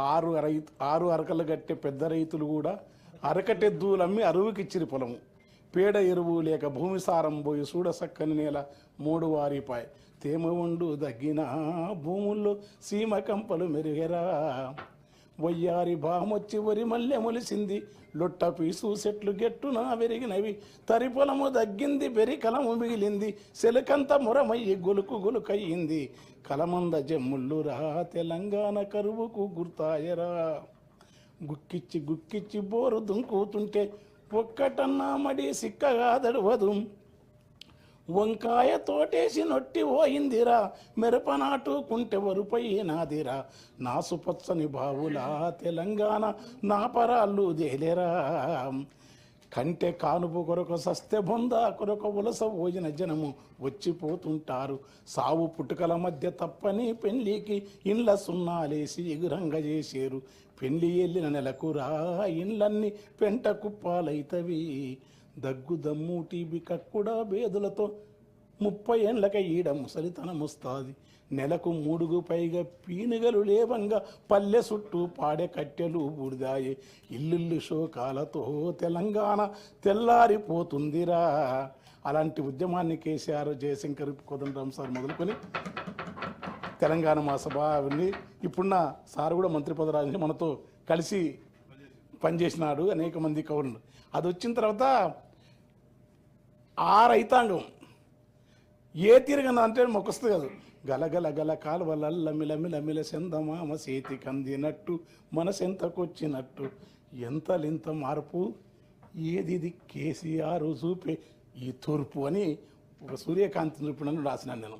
ఆరు రైతు ఆరు అరకలు కట్టే పెద్ద రైతులు కూడా అరకటెద్దులమ్మి అరువుకిచ్చిరి పొలము. పేడ ఎరువు లేక భూమి సారం పోయి చూడ సక్కని నేల మూడు వారిపాయ్. తేమ ఉండు దగ్గిన భూముల్లో సీమ కంపలు మెరుగెరా. వయ్యారి బామొచ్చి వరి మల్లె మొలిసింది. లొట్ట పీసు చెట్లు గెట్టున పెరిగినవి తరి పొలము దగ్గింది బెరి కలము మిగిలింది. సెలకంత మురమయ్యి గొలుకు గొలుకయ్యింది. కలమంద జమ్ముళ్ళురా తెలంగాణ కరువుకు గుర్తాయరా. గుక్కిచ్చి గుక్కిచ్చి బోరు దుంకుతుంటే ఒక్కటన్నా మడి సిక్కగా దడవదు. వంకాయ తోటేసి నొట్టి పోయిందిరా మిరపనాటు కుంటె వరుపైనాదిరా నాసుపచ్చని బావులా తెలంగాణ నా పరాళ్ళు దేలేరా కంటే కానుపు కొరకు సస్తె బొంద కొరకు ఉలస పోయిన జనము వచ్చిపోతుంటారు. సావు పుట్టుకల మధ్య తప్పని పెళ్ళికి ఇండ్ల సున్నాలేసి ఎగురంగ చేసేరు. పెళ్ళి వెళ్ళిన నెలకురా ఇండ్లన్నీ పెంట కుప్పాలైతవి. దగ్గు దమ్ము టీబీ కక్కుడా బేదులతో ముప్పై ఏండ్లక ఈడ ముసలితనముస్తాది. నెలకు మూడుగు పైగా పీనుగలు లేవంగా పల్లె చుట్టూ పాడే కట్టెలు బుడిదాయి. ఇల్లుల్లు శోకాలతో తెలంగాణ తెల్లారిపోతుందిరా. అలాంటి ఉద్యమాన్ని కేసీఆర్ జయశంకర్ కోదండరామ్ సార్ మొదలుకొని తెలంగాణ మా సభ అవన్నీ ఇప్పుడున్న సార్ కూడా మంత్రి పదరాజు మనతో కలిసి పనిచేసినాడు అనేక మంది కవులు అది వచ్చిన తర్వాత ఆ రైతాంగం ఏ తిరగన అంటే మొక్కొస్తుంది కాదు. గలగల గల కాలువలల్ల మిలమిల సెందమామ చేతి కందినట్టు మనసెంతకొచ్చినట్టు. ఎంతలింత మార్పు? ఏది ఇది? కేసీఆర్ చూపే ఈ తూర్పు అని ఒక సూర్యకాంతి చూపినని రాసినాను నేను.